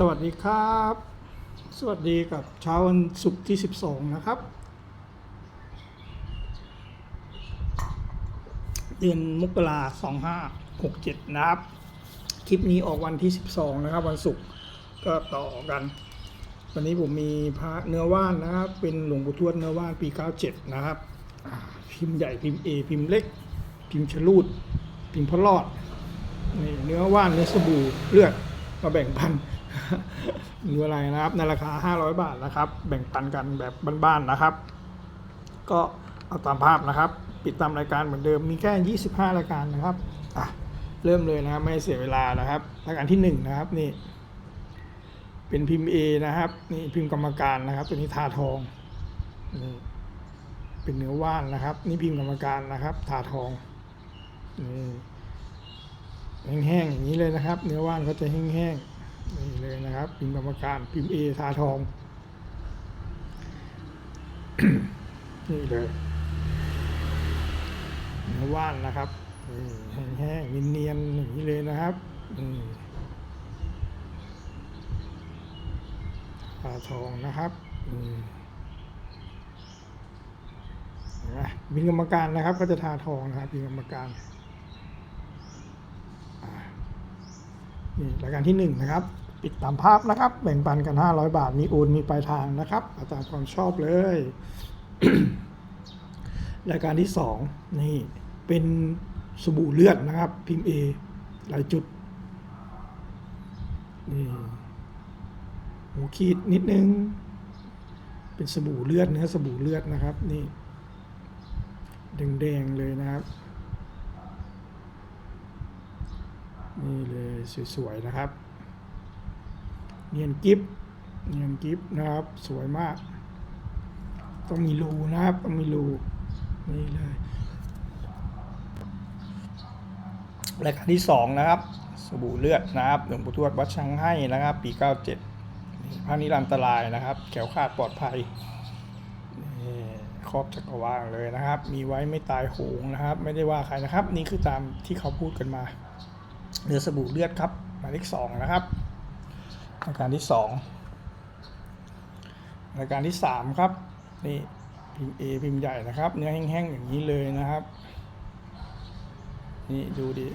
สวัสดีครับ สวัสดีกับเช้าวันศุกร์ที่ 12 นะครับ เดือนมกราสองห้าหกเจ็ดนะครับ คลิปนี้ออกวันที่ 12 นะครับ วันศุกร์ก็ต่อกัน วันนี้ผมมีพระเนื้อว่านนะครับ เป็นหลวงปู่ทวดเนื้อว่านปี 97 นะครับ พิมพ์ใหญ่พิมพ์ A พิมพ์เล็ก พิมพ์ชะลูด พิมพ์พระรอดนี่เนื้อว่านเนื้อสบู่เลือดมาแบ่งปัน หรืออะไรนะครับ ในราคา 500 บาทนะครับ แบ่งปันกันแบบบ้านๆนะครับ ก็เอาตามภาพนะครับ ปิดตามรายการเหมือนเดิมมีแค่ 25 รายการนะครับอะเริ่มเลยนะครับไม่เสียเวลานะครับ รายการที่ 1 นะครับนี่ เป็นพิมพ์ A นะครับนี่พิมพ์กรรมการนะครับ ตัวนี้ทาทองนี่เป็นเนื้อว่านนะครับ นี่พิมพ์กรรมการนะครับ ทาทองนี่แห้งๆอย่างนี้เลยนะครับ เนื้อว่านเขาจะแห้งๆ นี่เลยนะครับพิมพ์กรรมการพิมพ์เอทาทอง นี่เลยว่านนะครับแห้งๆเนียนๆอย่างนี้เลยนะครับทาทองนะครับนี่เห็นไหมพิมพ์กรรมการนะครับ ก็จะทาทองนะครับพิมพ์กรรมการนี่รายการที่หนึ่งนะครับ ปิดตามภาพนะครับแบ่งปันกัน 500 บาทมีโอนมีปลายทางนะครับอาตามความชอบเลยรายการที่สองนี่เป็นสบู่เลือดนะครับ พิมพ์ A หลายจุดนี่หัวขีดนิดนึง เป็นสบู่เลือดเนื้อสบู่เลือดนะครับ นี่แดงๆเลยนะครับ นี่เลยสวยๆนะครับ เนียนกิฟเนียนกิฟนะครับ สวยมาก ต้องมีรูนะครับ ต้องมีรูนี่เลยรายการที่สองนะครับ สบู่เลือดนะครับหลวงปู่ทวดวัดชังให้นะครับ ปี 97นี่พระนิรันตรายนะครับ แขวขาดปลอดภัยนี่ครอบจักรวาลเลยนะครับ มีไว้ไม่ตายโหงนะครับ ไม่ได้ว่าใครนะครับ นี่คือตามที่เขาพูดกันมาเนื้อสบู่เลือดครับหมายเลขสองนะครับ ราการที่สองราการที่สามครับนี่พิมพ์ A พิมพ์ใหญ่นะครับ เนื้อแห้งๆอย่างนี้เลยนะครับ นี่ดูดิ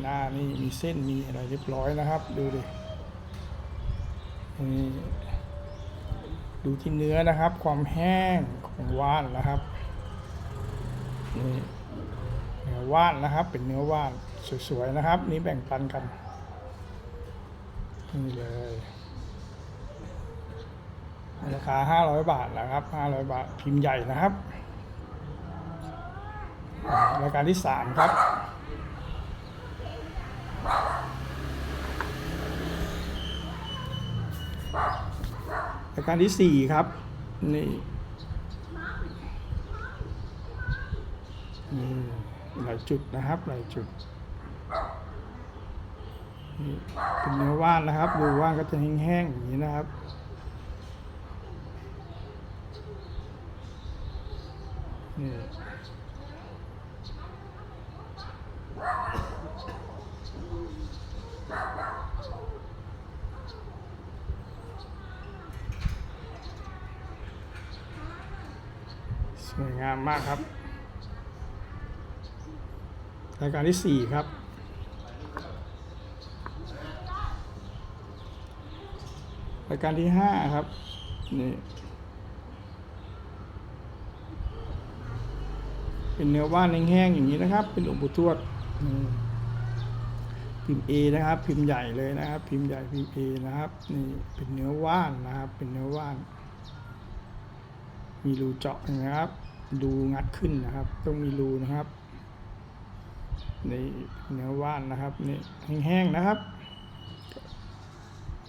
หน้านี่มีเส้นมีอะไรเรียบร้อยนะครับ ดูดินี่ดูที่เนื้อนะครับ ความแห้งของว่านนะครับนี่เนื้อว่านนะครับ เป็นเนื้อว่านสวยๆนะครับ นี่แบ่งปันกัน นี่เลยราคา500บาทนะครับ500บาทพิมพ์ใหญ่นะครับรายการที่3ครับรายการที่4ครับนี่นี่หลายจุดนะครับหลายจุด เป็นเนื้อว่านนะครับดูว่านก็จะแห้งๆอย่างนี้นะครับนี่สวยงามมากครับรายการที่สี่ครับ รายการที่ห้าครับนี่เป็นเนื้อว่านแห้งๆอย่างนี้นะครับ เป็นหลวงปู่ทวดพิมพ์ A นะครับ พิมพ์ใหญ่เลยนะครับ พิมพ์ใหญ่พิมพ์ A นะครับนี่เป็นเนื้อว่านนะครับ เป็นเนื้อว่าน มีรูเจาะนะครับ ดูงัดขึ้นนะครับ ต้องมีรูนะครับนี่เนื้อว่านนะครับนี่แห้งๆนะครับ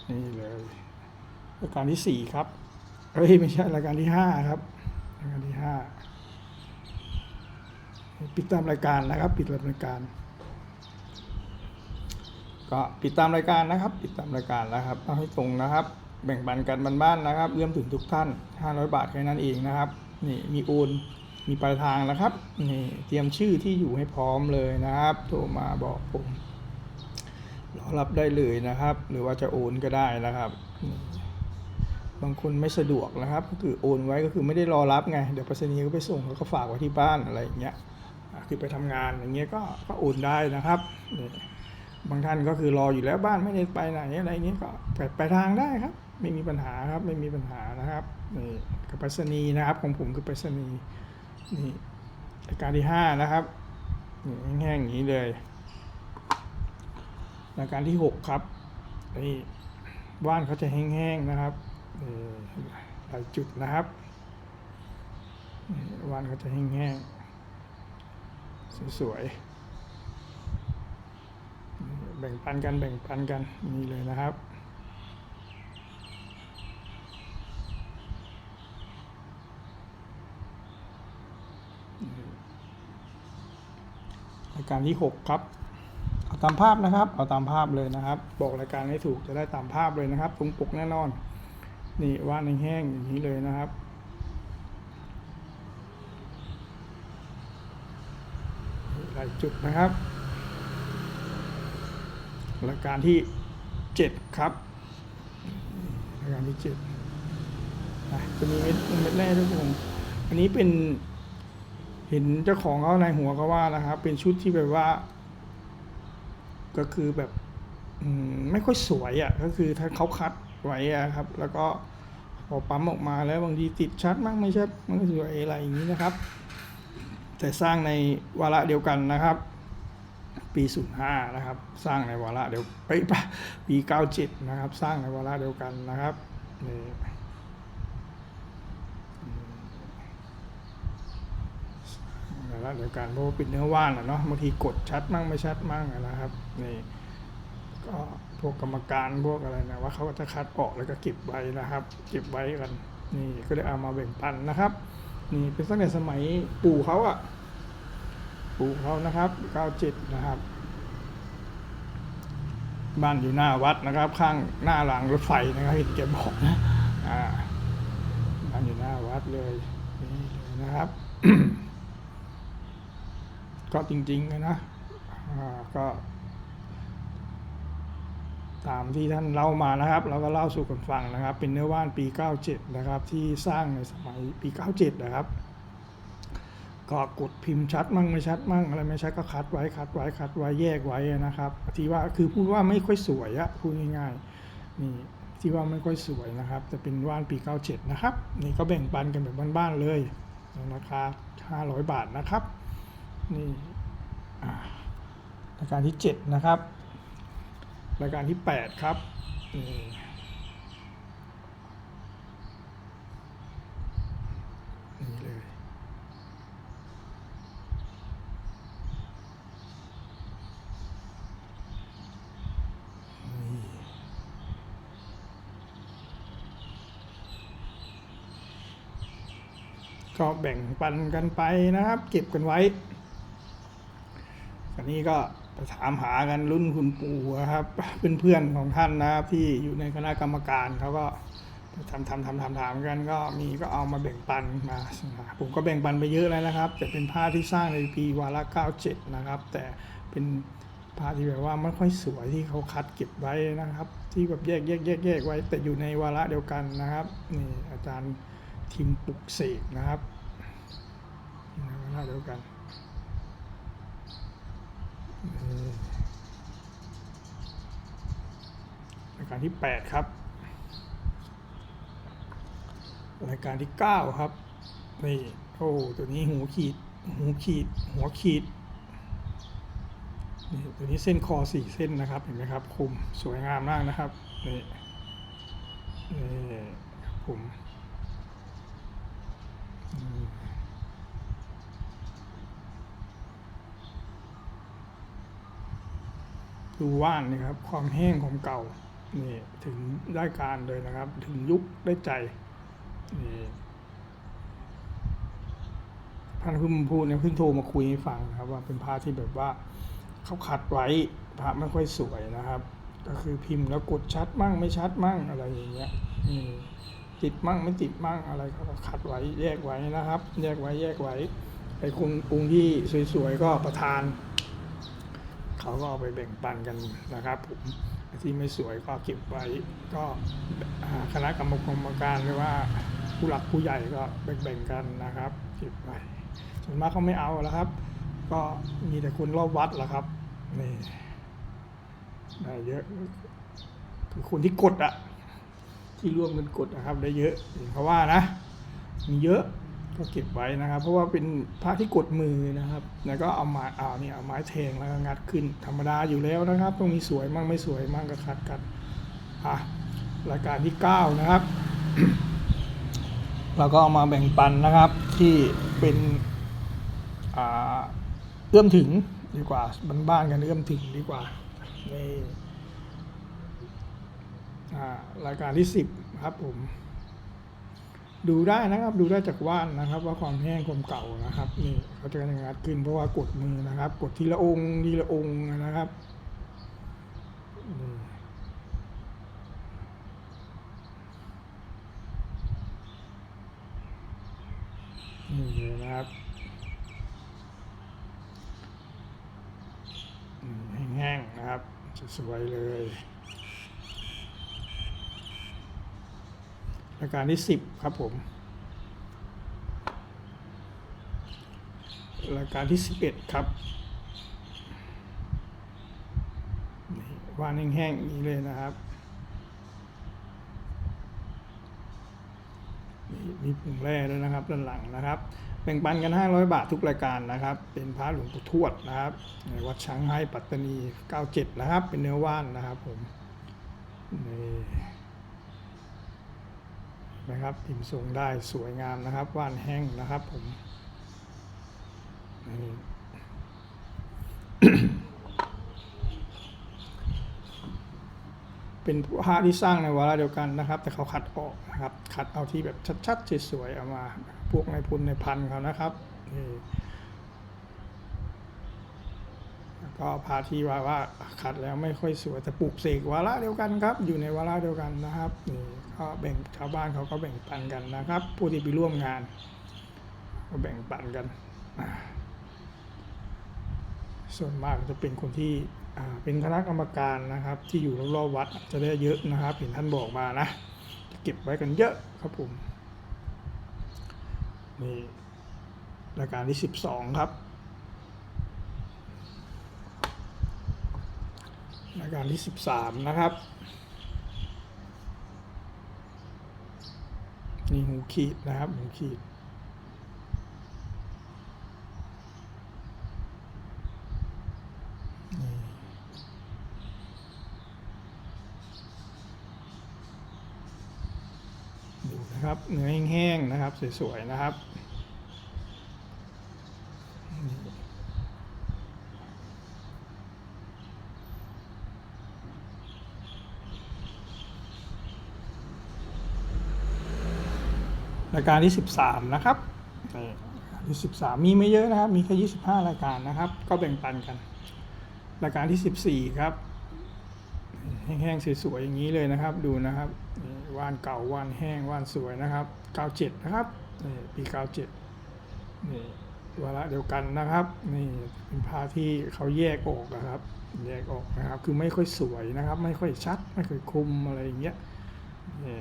นี่เลย รายการที่สี่ครับเอ้ยไม่ใช่รายการที่ห้าครับรายการที่ห้าปิดตามรายการนะครับ ปิดตามรายการ ก็ปิดตามรายการนะครับ ปิดตามรายการแล้วครับเอาให้ตรงนะครับ แบ่งปันกันบ้านๆนะครับเรื่อมถึงทุกท่าน 500 บาทแค่นั้นเองนะครับนี่มีโอนมีปลายทางนะครับนี่เตรียมชื่อที่อยู่ให้พร้อมเลยนะครับ โทรมาบอกผมรอรับได้เลยนะครับ หรือว่าจะโอนก็ได้นะครับ บางคนไม่สะดวกนะครับก็คือโอนไว้ก็คือไม่ได้รอรับไงเดี๋ยวไปรษณีย์ก็ไปส่งแล้วก็ฝากไว้ที่บ้านอะไรอย่างเงี้ยคือไปทำงานอย่างเงี้ยก็ก็โอนได้นะครับบางท่านก็คือรออยู่แล้วบ้านไม่ได้ไปไหนอะไรเงี้ยก็ไปไปทางได้ครับ ไม่มีปัญหาครับไม่มีปัญหานะครับนี่กับไปรษณีย์นะครับของผมคือไปรษณีย์นี่รายการที่ห้านะครับนี่แห้งๆอย่างนี้เลยรายการที่หกครับนี่ว่านเขาจะแห้งๆนะครับ หลายจุดนะครับว่านเขาจะแห้งๆสวยๆแบ่งปันกันแบ่งปันกันนี่เลยนะครับรายการที่หกครับ เอาตามภาพนะครับ เอาตามภาพเลยนะครับ บอกรายการให้ถูกจะได้ตามภาพเลยนะครับตรงปกแน่นอน นี่ว่านแห้งอย่างนี้เลยนะครับ หลายจุดนะครับรายการที่เจ็ดครับรายการที่เจ็ดอะจะมีเม็ดเม็ดแรกทุกคนอันนี้เป็นเห็นเจ้าของเขาในหัวเขาว่านะครับ เป็นชุดที่แบบว่า ก็คือแบบไม่ค่อยสวยอะ่ะก็คือถ้าเขาคัด ไว้อะครับ แล้วก็พอปั๊มออกมาแล้วบางทีติดชัดมั่งไม่ชัดมันก็สวยอะไรอย่างนี้นะครับ แต่สร้างในวาระเดียวกันนะครับ ปี05นะครับ สร้างในวาระเดียวเอ้ยปปี97นะครับ สร้างในวาระเดียวกันนะครับนี่วาระเดียวกันเพราะว่าปิดเนื้อว่านอะเนาะบางทีกดชัดมั่งไม่ชัดมั่งนะครับนี่ ก็พวกกรรมการพวกอะไรนะว่าเขาก็จะคัดออกแล้วก็เก็บไว้นะครับ เก็บไว้กัน นี่ก็เลยเอามาแบ่งปันนะครับ นี่เป็นตั้งแต่สมัยปู่เขาอะปู่เขานะครับ97นะครับบ้านอยู่หน้าวัดนะครับ ข้างหน้ารางรถไฟนะครับเห็นแกบอกนะอ่าบ้านอยู่หน้าวัดเลยนี่เลยนะครับ ก็จริงๆนะนะอ่าก็ ตามที่ท่านเล่ามานะครับ เราก็เล่าสู่กันฟังนะครับ เป็นเนื้อว่านปี 97 นะครับ ที่สร้างในสมัยปี 97 นะครับ ก็กดพิมพ์ชัดมั่งไม่ชัดมั่งอะไรไม่ชัดก็คัดไว้คัดไว้คัดไว้แยกไว้นะครับที่ว่าคือพูดว่าไม่ค่อยสวยอะพูดง่ายๆนี่ที่ว่าไม่ค่อยสวยนะครับจะเป็นว่านปี 97 นะครับ นี่ก็แบ่งปันกันแบบบ้านๆเลยราคา 500 บาทนะครับนี่รายการที่ 7 นะครับ รายการที่ 8 ครับนี่เลยก็แบ่งปันกันไปนะครับ เก็บกันไว้อันนี้ก็ ถามหากันรุ่นคุณปู่ครับเพื่อนๆของท่านนะครับที่อยู่ในคณะกรรมการเขาก็ทำทำทำทำถามกันก็มีก็เอามาแบ่งปันมาผมก็แบ่งปันไปเยอะแล้วนะครับ แต่เป็นผ้าที่สร้างในปีวาระ97 นะครับ แต่เป็นผ้าที่แบบว่าไม่ค่อยสวยที่เขาคัดเก็บไว้นะครับ ที่แบบแยกแยกแยกแยกไว้ แต่อยู่ในวาระเดียวกันนะครับนี่อาจารย์ทิมปุกเสกนะครับในวาระเดียวกัน รายการที่8ครับ รายการที่9ครับ นี่โอ้ตัวนี้หูขีดหูขีด หัวขีดนี่ตัวนี้เส้นคอสี่เส้นนะครับ เห็นไหมครับคุมสวยงามมากนะครับ นี่นี่ครับผมอืม ดูว่านนี่ครับ ความแห้งของเก่านี่ถึงได้การเลยนะครับ ถึงยุคได้ใจนี่ท่านพิ่งพูดเนี่ยเพิ่งโทรมาคุยให้ฟังนะครับ ว่าเป็นพระที่แบบว่าเขาขัดไว้พระไม่ค่อยสวยนะครับ ก็คือพิมพ์แล้วกดชัดมั่งไม่ชัดมั่งอะไรอย่างเงี้ยติดมั่งไม่ติดมั่งอะไรเขาก็ขัดไว้แยกไว้นะครับ แยกไว้แยกไว้ไอ้คงองค์ที่สวยๆก็ประทาน เขาก็เอาไปแบ่งปันกันนะครับผมที่ไม่สวยก็เก็บไว้ก็คณะกรรมการหรือว่าผู้หลักผู้ใหญ่ก็แบ่งๆกันนะครับเก็บไว้ส่วนมากเขาไม่เอาแล้วครับ ก็มีแต่คนรอบวัดแหละครับนี่ได้เยอะคือคนที่กดอะที่ร่วมกันกดนะครับ ได้เยอะเห็นเขาว่านะ มีเยอะ ก็เก็บไว้นะครับ เพราะว่าเป็นพระที่กดมือนะครับ แล้วก็เอาไม้เอาเนี่ยเอาไม้แทงแล้วก็งัดขึ้น ธรรมดาอยู่แล้วนะครับต้องมีสวยมั่งไม่สวยมั่งก็คัดกันอะรายการที่ 9 นะครับ เราก็เอามาแบ่งปันนะครับที่เป็นอ่าเอื้อมถึงดีกว่าบ้านๆกันเอื้อมถึงดีกว่านี่อ่ารายการที่ 10 ครับผม ดูได้นะครับดูได้จากว่านนะครับ ว่าความแห้งความเก่านะครับนี่เขาจะงัดขึ้นเพราะว่ากดมือนะครับ กดทีละองค์ทีละองค์นะครับนี่นี่เลยนะครับแห้งๆนะครับสวยเลย รายการที่สิบครับผมรายการที่สิบเอ็ดครับนี่วานแห้งๆอย่างนี้เลยนะครับนี่มีผงแร่ด้วยนะครับด้านหลังนะครับแบ่งปันกัน 500 บาททุกรายการนะครับ เป็นพระหลวงปู่ทวดนะครับวัดช้างให้ปัตตานี 97 นะครับ เป็นเนื้อว่านนะครับผมนี่ นะครับพิมพ์ทรงได้สวยงามนะครับว่านแห้งนะครับผมนี่เป็นพระที่สร้างในวาระเดียวกันนะครับ แต่เขาขัดออกนะครับ ขัดเอาที่แบบชัดๆสวยๆเอามา พวกในพุนในพันเขานะครับนี่แล้ว ก็พาที่ว่าว่าคัดแล้วไม่ค่อยสวยแต่ปลูกเสกวาระเดียวกันครับ อยู่ในวาระเดียวกันนะครับนี่ก็แบ่งชาวบ้านเขาก็แบ่งปันกันนะครับ ผู้ที่ไปร่วมงานก็แบ่งปันกัน ส่วนมากจะเป็นคนที่เป็นคณะกรรมการนะครับ ที่อยู่รอบๆวัดจะได้เยอะนะครับเห็นท่านบอกมานะจะเก็บไว้กันเยอะครับผมนี่รายการที่ 12 ครับ รายการที่ 13 นะครับ นี่หูขีดนะครับหูขีดดูนะครับ เนื้อแห้งๆนะครับ สวย ๆ นะครับนี่ รายการที่ 13 นะครับนี่รายการที่13 มีไม่เยอะนะครับ มีแค่25 รายการนะครับ ก็แบ่งปันกัน รายการที่ 14 ครับแห้งๆสวยๆอย่างนี้เลยนะครับ ดูนะครับนี่ว่านเก่าว่านแห้งว่านสวยนะครับ 97 นะครับนี่ปี97นี่วาระเดียวกันนะครับนี่เป็นผ้าที่เขาแยกออกนะครับ แยกออกนะครับ คือไม่ค่อยสวยนะครับ ไม่ค่อยชัด ไม่ค่อยคมอะไรอย่างเงี้ยนี่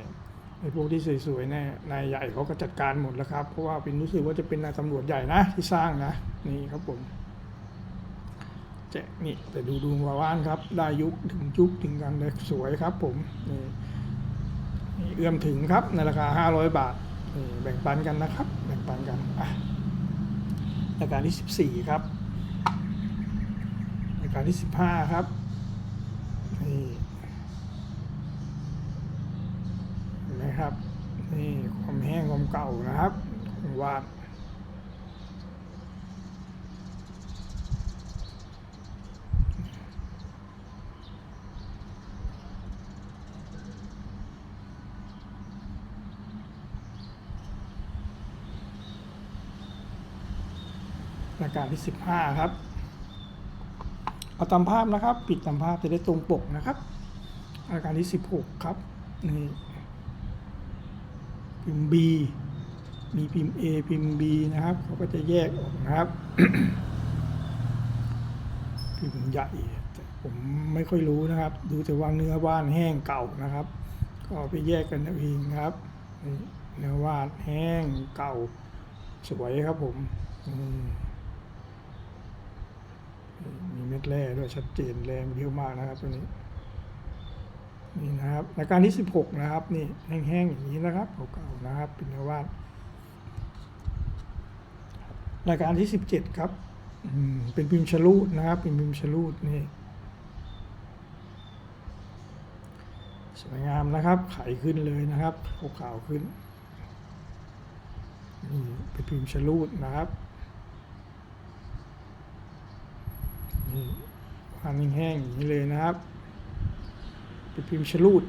ไอ้พวกที่สวยๆเนี่ยนายใหญ่เขาก็จัดการหมดแล้วครับ เพราะว่าเป็นรู้สึกว่าจะเป็นนายตำรวจใหญ่นะที่สร้างนะ นี่ครับผมแจกนี่แต่ดูดูว่าว่านครับ ได้ยุคถึงยุคถึงกันเลยสวยครับผมนี่นี่เอื้อมถึงครับในราคา 500 บาทนี่แบ่งปันกันนะครับ แบ่งปันกันอะรายการที่ 14 ครับรายการที่ 15 ครับนี่เห็ นะครับนี่ความแห้งความเก่านะครับของวาดราการที่ 15 ครับ เอาตามภาพนะครับ ปิดตามภาพจะได้ตรงปกนะครับราการที่ 16 ครับนี่ พิมพ์ B มีพิมพ์ A พิมพ์ B นะครับ เขาก็จะแยกออกนะครับ พิมพ์ใหญ่แต่ผมไม่ค่อยรู้นะครับ ดูแต่ว่าเนื้อว่านแห้งเก่านะครับ ก็ไปแยกกันเอาเองครับ เนื้อว่านแห้งเก่าสวยครับผมอืมนี่มีเม็ดแร่ด้วยชัดเจนแรงเยอะมากนะครับตัวนี้ นี่นะครับรายการที่ 16 นะครับนี่แห้งๆอย่างนี้นะครับเก่าๆนะครับเป็นวานรายการที่ 17 ครับเป็นพิมพ์ชลูดนะครับ เป็นพิมพ์ชลูดนี่สวยงามนะครับไขขึ้นเลยนะครับขาวๆขึ้นนี่เป็นพิมพ์ชลูดนะครับนี่วานแห้งๆอย่างนี้เลยนะครับ เป็นพิมพ์ชลูด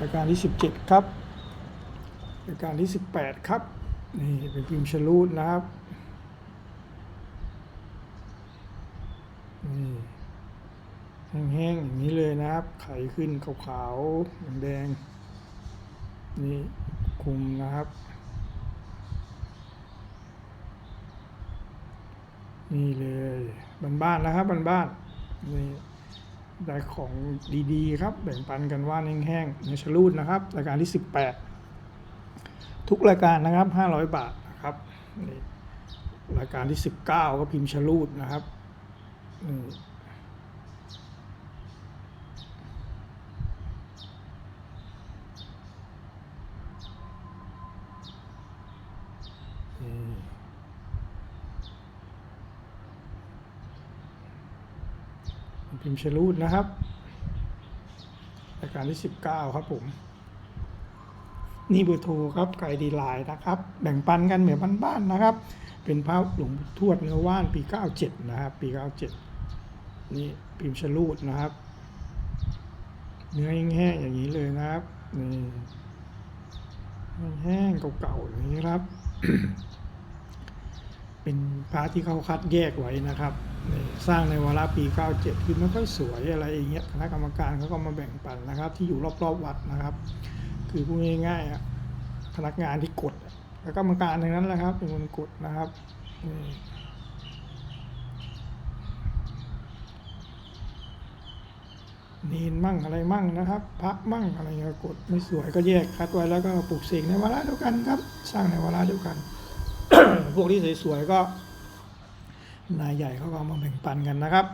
รายการที่ 17 ครับรายการที่ 18 ครับ นี่เป็นพิมพ์ชลูดนะครับนี่แห้งๆอย่างนี้เลยนะครับ ไขขึ้นขาวๆแดงๆนี่คุมนะครับ นี่เลยบ้านๆนะครับบ้านๆนี่ ได้ของดีๆครับ แบ่งปันกันว่าแห้งๆในชลูดนะครับ รายการที่ 18 ทุกรายการนะครับ 500 บาทนะครับรายการที่ 19 ก็พิมพ์ชลูดนะครับนี่นี่ พิมพ์ชลูดนะครับรายการที่ 19 ครับผม นี่เบอร์โทรครับไกด์ดีไลน์นะครับ แบ่งปันกันเหมือนบ้านๆนะครับ เป็นพระหลวงทวดเนื้อว่านปี 97 นะครับ ปี 97 นี่พิมพ์ชลูดนะครับ เนื้อแห้งๆอย่างนี้เลยนะครับนี่แห้งเก่าๆอย่างนี้ครับ เป็นพระที่เขาคัดแยกไว้นะครับ สร้างในวาระปี 97 คือม่ค่อยสวยอะไรอย่างเงี้ยคณะกรรมการเขาก็มาแบ่งปันนะครับ ที่อยู่รอบๆวัดนะครับ คือพูดง่ายๆอะพนักงานที่กดแล้วกรรมการทั้งนั้นแหละครับ เป็นคนกดนะครับนี่เนนมั่งอะไรมั่งนะครับพระมั่งอะไรเงี้ยกดไม่สวยก็แยกคัดไว้แล้วก็ปลูกเสกในวาระเดียวกันครับ สร้างในวาระเดียวกัน พวกที่สวยๆก็ นายใหญ่เขาก็เอามาแบ่งปันกันนะครับ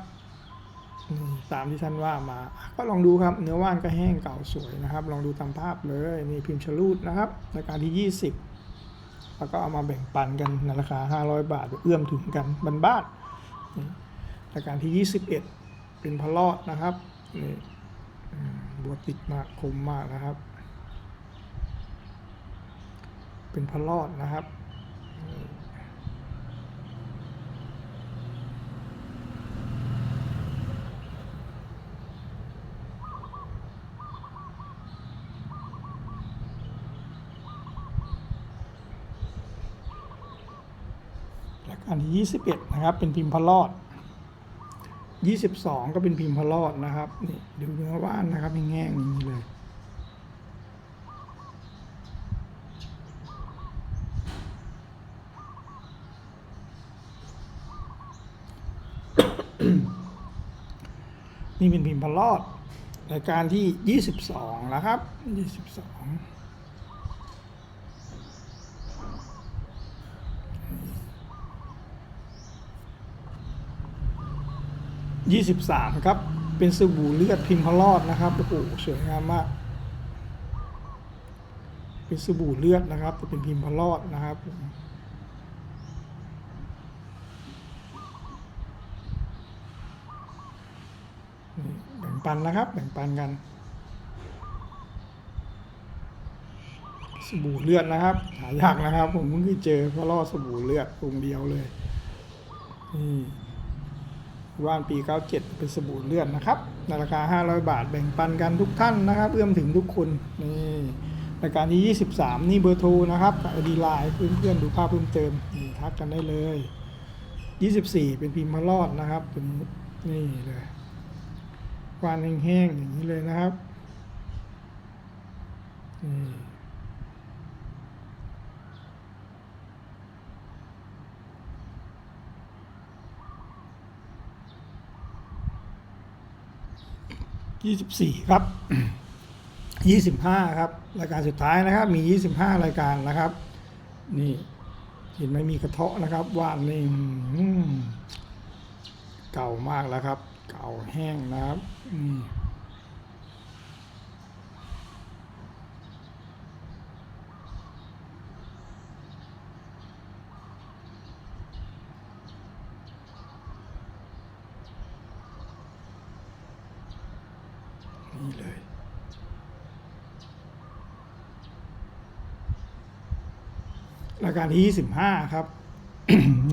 ตามที่ท่านว่ามา ก็ลองดูครับเนื้อว่านก็แห้งเก่าสวยนะครับ ลองดูตามภาพเลยนี่พิมพ์ชลูดนะครับรายการที่ 20 แล้วก็เอามาแบ่งปันกันในราคา 500 บาทเอื้อมถึงกันบ้านๆนี่รายการที่ 21 เป็นพลอดนะครับนี่บัวติดมากคมมากนะครับ เป็นพลอดนะครับ รายการที่21 นะครับ เป็นพิมพ์พลอด 22 ก็เป็นพิมพ์พลอดนะครับ นี่ดูเนื้อว่านนะครับแง่งๆอย่างนี้เลย นี่เป็นพิมพ์พลอดรายการที่ 22นะครับ 22ยี่สิบสามครับ เป็นสบู่เลือดพิมพ์พลอดนะครับ โอ้โห สวยงามมาก เป็นสบู่เลือดนะครับแต่เป็นพิมพ์พลอดนะครับผมนี่ แบ่งปันนะครับ แบ่งปันกัน สบู่เลือดนะครับ หายากนะครับ ผมเพิ่งเคยเจอพลอสบู่เลือดองเดียวเลยนี่ว่านปี 97 เป็นสบู่เลือดนะครับในราคา 500 บาทแบ่งปันกันทุกท่านนะครับ เอื้อมถึงทุกคนนี่รายการที่ 23 นี่เบอร์โทรนะครับกับดีไลน์เพื่อนๆดูภาพเพิ่มเติมนี่ทักกันได้เลย 24 เป็นพิมพ์มารอดนะครับเป็นนี่เลย ควานแห้งๆอย่างนี้เลยนะครับยี่สิบสี่ครับยี่สิบห้าครับ รายการสุดท้ายนะครับ มียี่สิบห้ารายการนะครับ นี่เห็นไหมมีกระเทาะนะครับวาดนี่เก่ามากแล้วครับ เก่าแห้งนะครับนี่นี่เลย รายการที่ 25 ครับ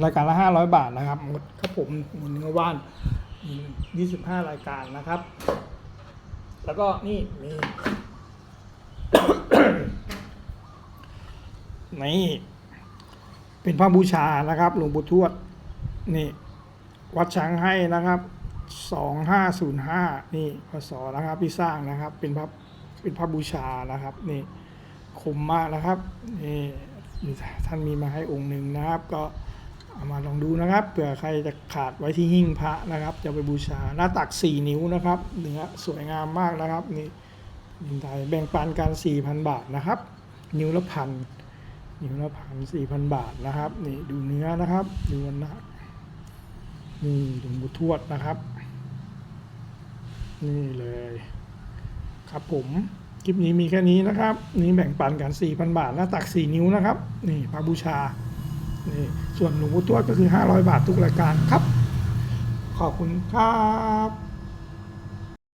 รายการละ 500 บาทนะครับหมดครับผมหมดเนื้อว่าน มี25 รายการนะครับ แล้วก็นี่มีนี่เป็นพระบูชานะครับหลวงปู่ทวด นี่ วัดช้างให้นะครับ2505นี่พศนะครับที่สร้างนะครับ เป็นพระเป็นพระบูชานะครับ นี่คมมากนะครับนี่ท่านมีมาให้องค์หนึ่งนะครับ ก็ เอามาลองดูนะครับเผื่อใครจะขาดไว้ที่หิ้งพระนะครับ จะไปบูชาหน้าตัก 4 นิ้วนะครับเนื้อสวยงามมากนะครับนี่ยินไทยแบ่งปันกัน4,000 บาทนะครับ นิ้วละพันนิ้วละพันสี่พันบาทนะครับนี่ดูเนื้อนะครับ ดูวันนะนี่หลวงปู่ทวดนะครับ นี่เลย ครับผมคลิปนี้มีแค่นี้นะครับ นี่แบ่งปันกัน4,000 บาทหน้าตัก 4 นิ้วนะครับ นี่พระบูชา นี่ส่วนหลวงปู่ทวดก็คือ 500 บาททุกรายการครับ ขอบคุณครับ